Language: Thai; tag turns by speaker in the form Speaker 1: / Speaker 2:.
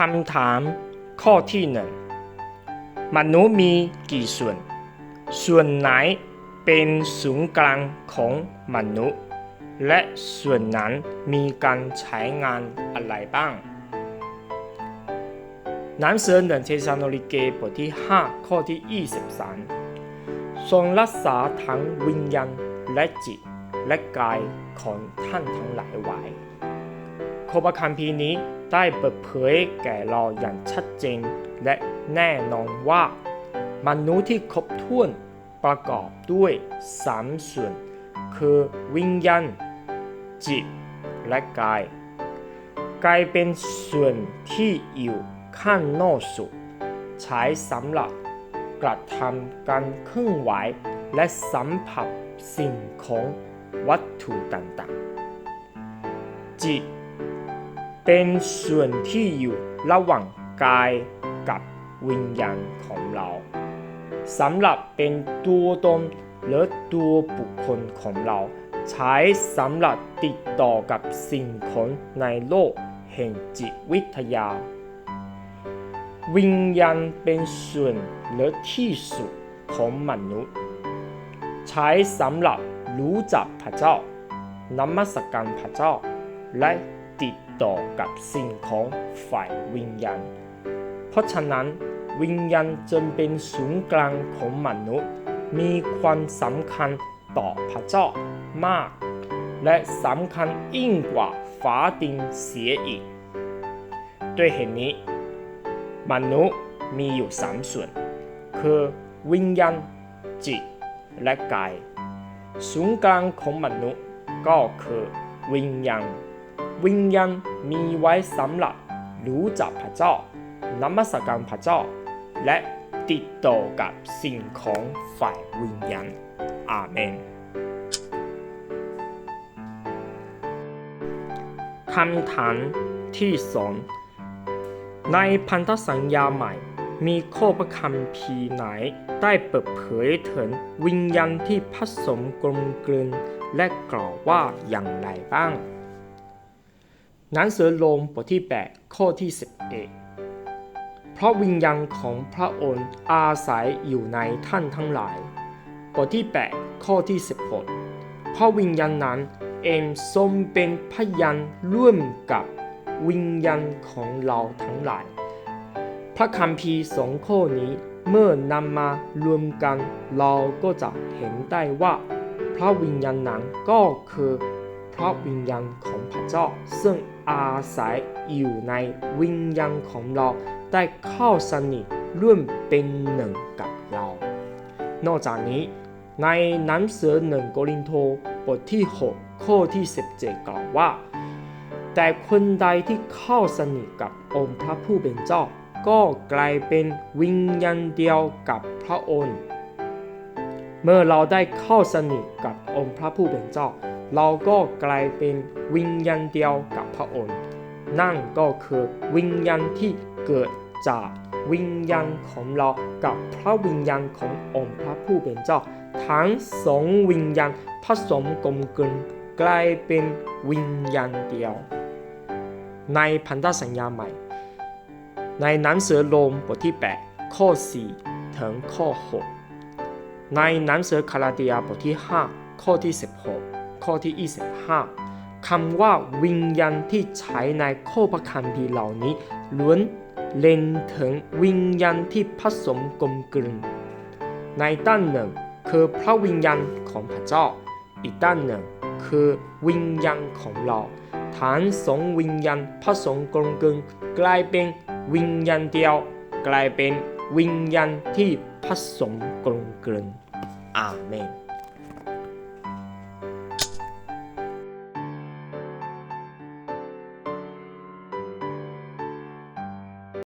Speaker 1: คำถามข้อที่หนึ่งมนุษย์มีกี่ส่วน ส่วนไหนเป็นศูนย์กลางของมนุษย์ และส่วนนั้นมีการใช้งานอะไรบ้างนังสือหนึ่งเทสาโนลิเกบทที่ 5 ข้อที่ 23 ทรงรักษาทั้งวิญญาณและจิตและกายของท่านทั้งหลายไว้โคบคัมภีนี้ ได้เปิดเผยแก่เราอย่างชัดเจน และแน่นอนว่ามนุษย์ที่ครบถ้วนประกอบด้วยสามส่วน คือวิญญาณจิต และกาย กายเป็นส่วนที่อยู่ข้างนอกสุด ใช้สำหรับกระทำการเคลื่อนไหวและสัมผัสสิ่งของวัตถุต่างๆ จิต เป็นส่วนที่อยู่ระหว่างกายกับวิญญาณของเราสำหรับเป็นตัวตนหรือตัวบุคคลของเรา ใช้สำหรับติดต่อกับสิ่งของในโลกแห่งจิตวิทยา วิญญาณเป็นส่วนหรือที่สุดของมนุษย์ ใช้สำหรับรู้จักพระเจ้านมัสการพระเจ้าและ ต่อกับสิ่งของฝ่ายวิญญาณ เพราะฉะนั้นวิญญาณจึงเป็นศูนย์กลางของมนุษย์ มีความสำคัญต่อพระเจ้ามาก และสำคัญยิ่งกว่าฟ้าดินเสียอีก ด้วยเหตุนี้ มนุษย์มีอยู่สามส่วน คือวิญญาณจิตและกาย ศูนย์กลางของมนุษย์ก็คือวิญญาณ วิญญาณมีไว้สำหรับรู้จักพระเจ้านมัสการพระเจ้า และติดต่อกับสิ่งของฝ่ายวิญญาณอาเมนคำถามที่สองในพันธสัญญาใหม่ มีข้อพระคัมภีไหนได้เปิดเผยถึงวิญญาณที่ผสมกลมกลืนและกล่าวว่าอย่างไรบ้าง หนังสือโรมบทที่ 8 ข้อที่ 11 เพราะวิญญาณของพระองค์อาศัยอยู่ในท่านทั้งหลาย บทที่ 8 ข้อที่ 16 เพราะวิญญาณนั้นเองทรงเป็นพยานร่วมกับวิญญาณของเราทั้งหลาย พระคัมภีร์สองข้อนี้เมื่อนำมารวมกันเราก็จะเห็นได้ว่า พระวิญญาณนั้นก็คือพระวิญญาณของพระเจ้าซึ่ง อาศัยอยู่ในวิญญาณของเราได้เข้าสนิทร่วมเป็นหนึ่งกับเรา นอกจากนี้ ในหนังสือหนึ่งโกรินโทบทที่ 6 ข้อที่ 17 กล่าวว่า แต่คนใดที่เข้าสนิทกับองค์พระผู้เป็นเจ้า ก็กลายเป็นวิญญาณเดียวกับพระองค์เมื่อเราได้เข้าสนิทกับองค์พระผู้เป็นเจ้า เราก็กลายเป็นวิญญาณเดียวกับ พระองค์ นั่นก็คือวิญญาณที่เกิดจากวิญญาณของเรากับพระวิญญาณขององค์พระผู้เป็นเจ้า ทั้งสองวิญญาณผสมกลมกลืนกลายเป็นวิญญาณเดียว ในพันธสัญญาใหม่ ในหนังสือโรมบทที่ 8 ข้อ 4 ถึงข้อ 6 ในหนังสือคาราเดียบทที่ 5 ข้อที่ 16 ข้อที่ 25 คำว่าวิญญาณที่ใช้ในข้อพระคัมภีร์เหล่านี้ล้วนเล็งถึงวิญญาณที่ผสมกลมกลืน ในด้านหนึ่งคือพระวิญญาณของพระเจ้า อีกด้านหนึ่งคือวิญญาณของเราทั้งสองวิญญาณผสมกลมกลืนกลายเป็นวิญญาณเดียว กลายเป็นวิญญาณที่ผสมกลมกลืนอาเมน